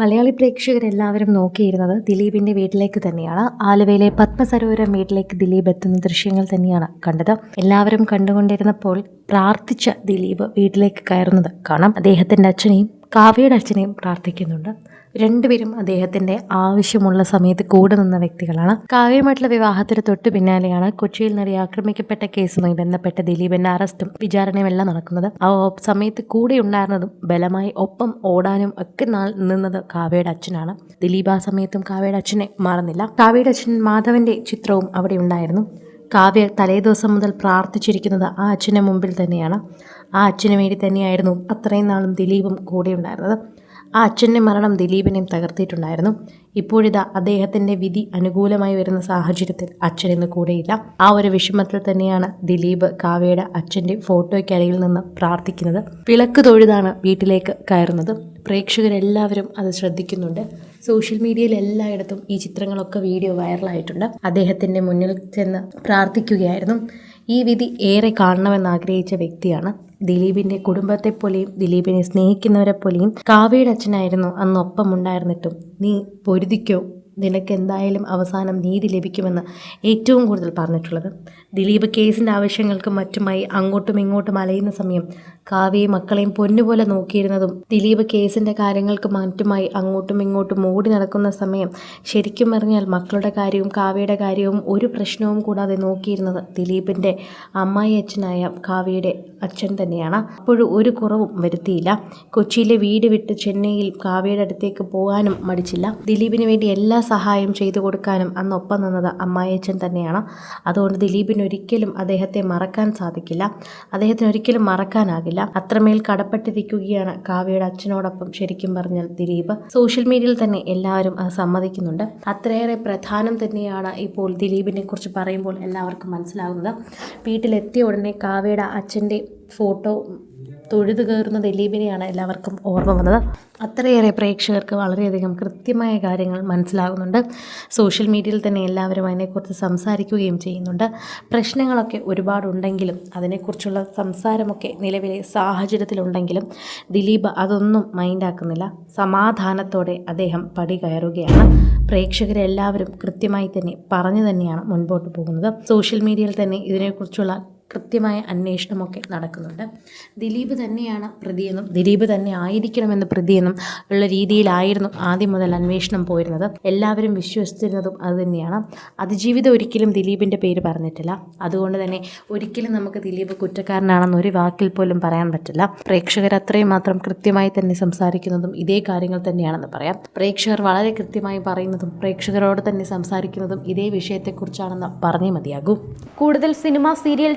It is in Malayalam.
മലയാളി പ്രേക്ഷകരെല്ലാവരും നോക്കിയിരുന്നത് ദിലീപിന്റെ വീട്ടിലേക്ക് തന്നെയാണ്. ആലുവയിലെ പത്മസരോവരം വീട്ടിലേക്ക് ദിലീപ് എത്തുന്ന ദൃശ്യങ്ങൾ തന്നെയാണ് കണ്ടത്. എല്ലാവരും കണ്ടുകൊണ്ടിരുന്നപ്പോൾ പ്രാർത്ഥിച്ച ദിലീപ് വീട്ടിലേക്ക് കയറുന്നത് കാണാം. അദ്ദേഹത്തിന്റെ അച്ഛനെയും കാവ്യയുടെ അച്ഛനെയും പ്രാർത്ഥിക്കുന്നുണ്ട്. രണ്ടുപേരും അദ്ദേഹത്തിന്റെ ആവശ്യമുള്ള സമയത്ത് കൂടെ നിന്ന വ്യക്തികളാണ്. കാവ്യമായിട്ടുള്ള വിവാഹത്തിന് തൊട്ട് പിന്നാലെയാണ് കൊച്ചിയിൽ നടി ആക്രമിക്കപ്പെട്ട കേസുമായി ബന്ധപ്പെട്ട ദിലീപിന്റെ അറസ്റ്റും വിചാരണയും എല്ലാം നടക്കുന്നത്. ആ സമയത്ത് കൂടെ ഉണ്ടായിരുന്നതും ബലമായി ഒപ്പം ഓടാനും ഒക്കെ നിന്നത് കാവ്യയുടെ അച്ഛനാണ്. ദിലീപ് ആ സമയത്തും കാവ്യയുടെ അച്ഛനെ മറന്നില്ല. കാവ്യയുടെ അച്ഛൻ മാധവന്റെ ചിത്രവും അവിടെ ഉണ്ടായിരുന്നു. കാവ്യ തലേദിവസം മുതൽ പ്രാർത്ഥിച്ചിരിക്കുന്നത് ആ അച്ഛന്റെ മുമ്പിൽ തന്നെയാണ്. ആ അച്ഛന് വേണ്ടി തന്നെയായിരുന്നു അത്രയും നാളും ദിലീപും കൂടെ ഉണ്ടായിരുന്നത്. ആ അച്ഛന്റെ മരണം ദിലീപിനെയും തകർത്തിയിട്ടുണ്ടായിരുന്നു. ഇപ്പോഴിതാ അദ്ദേഹത്തിന്റെ വിധി അനുകൂലമായി വരുന്ന സാഹചര്യത്തിൽ അച്ഛൻ ഇന്ന് കൂടെയില്ല. ആ ഒരു വിഷമത്തിൽ തന്നെയാണ് ദിലീപ് കാവ്യയുടെ അച്ഛന്റെ ഫോട്ടോയ്ക്കരികിൽ നിന്ന് പ്രാർത്ഥിക്കുന്നത്. വിളക്ക് തൊഴുതാണ് വീട്ടിലേക്ക് കയറുന്നത്. പ്രേക്ഷകരെല്ലാവരും അത് ശ്രദ്ധിക്കുന്നുണ്ട്. സോഷ്യൽ മീഡിയയിൽ എല്ലായിടത്തും ഈ ചിത്രങ്ങളൊക്കെ വീഡിയോ വൈറലായിട്ടുണ്ട്. അദ്ദേഹത്തിന്റെ മുന്നിൽ ചെന്ന് പ്രാർത്ഥിക്കുകയായിരുന്നു. ഈ വിധി ഏറെ കാണണമെന്ന് ആഗ്രഹിച്ച വ്യക്തിയാണ്. ദിലീപിന്റെ കുടുംബത്തെ പോലെയും ദിലീപിനെ സ്നേഹിക്കുന്നവരെ പോലെയും കാവ്യയുടെ അച്ഛനായിരുന്നു. അന്ന് ഒപ്പമുണ്ടായിരുന്നിട്ടും നീ പൊരുതിക്കോ? നിനക്ക് എന്തായാലും അവസാനം നീതി ലഭിക്കുമെന്ന് ഏറ്റവും കൂടുതൽ പറഞ്ഞിട്ടുള്ളത്. ദിലീപ് കേസിന്റെ ആവശ്യങ്ങൾക്കും മറ്റുമായി അങ്ങോട്ടും ഇങ്ങോട്ടും അലയുന്ന സമയം കാവ്യയും മക്കളെയും പൊന്നുപോലെ നോക്കിയിരുന്നതും ദിലീപ് കേസിന്റെ കാര്യങ്ങൾക്ക് മറ്റുമായി അങ്ങോട്ടും ഇങ്ങോട്ടും ഓടി നടക്കുന്ന സമയം ശരിക്കും പറഞ്ഞാൽ മക്കളുടെ കാര്യവും കാവ്യയുടെ കാര്യവും ഒരു പ്രശ്നവും കൂടാതെ നോക്കിയിരുന്നത് ദിലീപിന്റെ അമ്മായി അച്ഛനായ കാവ്യയുടെ അച്ഛൻ തന്നെയാണ്. അപ്പോഴും ഒരു കുറവും വരുത്തിയില്ല. കൊച്ചിയിലെ വീട് വിട്ട് ചെന്നൈയിൽ കാവ്യയുടെ അടുത്തേക്ക് പോകാനും മടിച്ചില്ല. ദിലീപിന് വേണ്ടി എല്ലാ സഹായവും ചെയ്തു കൊടുക്കാനും അന്ന് ഒപ്പം നിന്നത് അമ്മായിയച്ഛൻ തന്നെയാണ്. അതുകൊണ്ട് ദിലീപിന് ഒരിക്കലും അദ്ദേഹത്തെ മറക്കാൻ സാധിക്കില്ല. അദ്ദേഹത്തിന് ഒരിക്കലും മറക്കാനാകില്ല. അത്രമേൽ കടപ്പെട്ടിരിക്കുകയാണ് കാവ്യയുടെ അച്ഛനോടൊപ്പം ശരിക്കും പറഞ്ഞാൽ ദിലീപ്. സോഷ്യൽ മീഡിയയിൽ തന്നെ എല്ലാവരും അത് സമ്മതിക്കുന്നുണ്ട്. അത്രയേറെ പ്രധാനം തന്നെയാണ് ഇപ്പോൾ ദിലീപിനെ കുറിച്ച് പറയുമ്പോൾ എല്ലാവർക്കും മനസ്സിലാകുന്നത്. വീട്ടിലെത്തിയ ഉടനെ കാവ്യയുടെ അച്ഛന്റെ ഫോട്ടോ തൊഴുതു കയറുന്ന ദിലീപിനെയാണ് എല്ലാവർക്കും ഓർമ്മ വന്നത്. അത്രയേറെ പ്രേക്ഷകർക്ക് വളരെയധികം കൃത്യമായ കാര്യങ്ങൾ മനസ്സിലാകുന്നുണ്ട്. സോഷ്യൽ മീഡിയയിൽ തന്നെ എല്ലാവരും അതിനെക്കുറിച്ച് സംസാരിക്കുകയും ചെയ്യുന്നുണ്ട്. പ്രശ്നങ്ങളൊക്കെ ഒരുപാടുണ്ടെങ്കിലും അതിനെക്കുറിച്ചുള്ള സംസാരമൊക്കെ നിലവിലെ സാഹചര്യത്തിലുണ്ടെങ്കിലും ദിലീപ് അതൊന്നും മൈൻഡാക്കുന്നില്ല. സമാധാനത്തോടെ അദ്ദേഹം പടി കയറുകയാണ്. പ്രേക്ഷകരെല്ലാവരും കൃത്യമായി തന്നെ പറഞ്ഞു തന്നെയാണ് മുൻപോട്ട് പോകുന്നത്. സോഷ്യൽ മീഡിയയിൽ തന്നെ ഇതിനെക്കുറിച്ചുള്ള കൃത്യമായ അന്വേഷണമൊക്കെ നടക്കുന്നുണ്ട്. ദിലീപ് തന്നെയാണ് പ്രതിയെന്നും ദിലീപ് തന്നെ ആയിരിക്കണമെന്ന് പ്രതിയെന്നും ഉള്ള രീതിയിലായിരുന്നു ആദ്യം മുതൽ അന്വേഷണം പോയിരുന്നത്. എല്ലാവരും വിശ്വസിച്ചിരുന്നതും അതുതന്നെയാണ് അതിജീവിതം ഒരിക്കലും ദിലീപിന്റെ പേര് പറഞ്ഞിട്ടില്ല. അതുകൊണ്ട് തന്നെ ഒരിക്കലും നമുക്ക് ദിലീപ് കുറ്റക്കാരനാണെന്ന് ഒരു വാക്കിൽ പോലും പറയാൻ പറ്റില്ല. പ്രേക്ഷകർ അത്രയും മാത്രം കൃത്യമായി തന്നെ സംസാരിക്കുന്നതും ഇതേ കാര്യങ്ങൾ തന്നെയാണെന്ന് പറയാം. പ്രേക്ഷകർ വളരെ കൃത്യമായി പറയുന്നതും പ്രേക്ഷകരോട് തന്നെ സംസാരിക്കുന്നതും ഇതേ വിഷയത്തെക്കുറിച്ചാണെന്ന് പറഞ്ഞേ മതിയാകൂ. കൂടുതൽ സിനിമ സീരിയൽ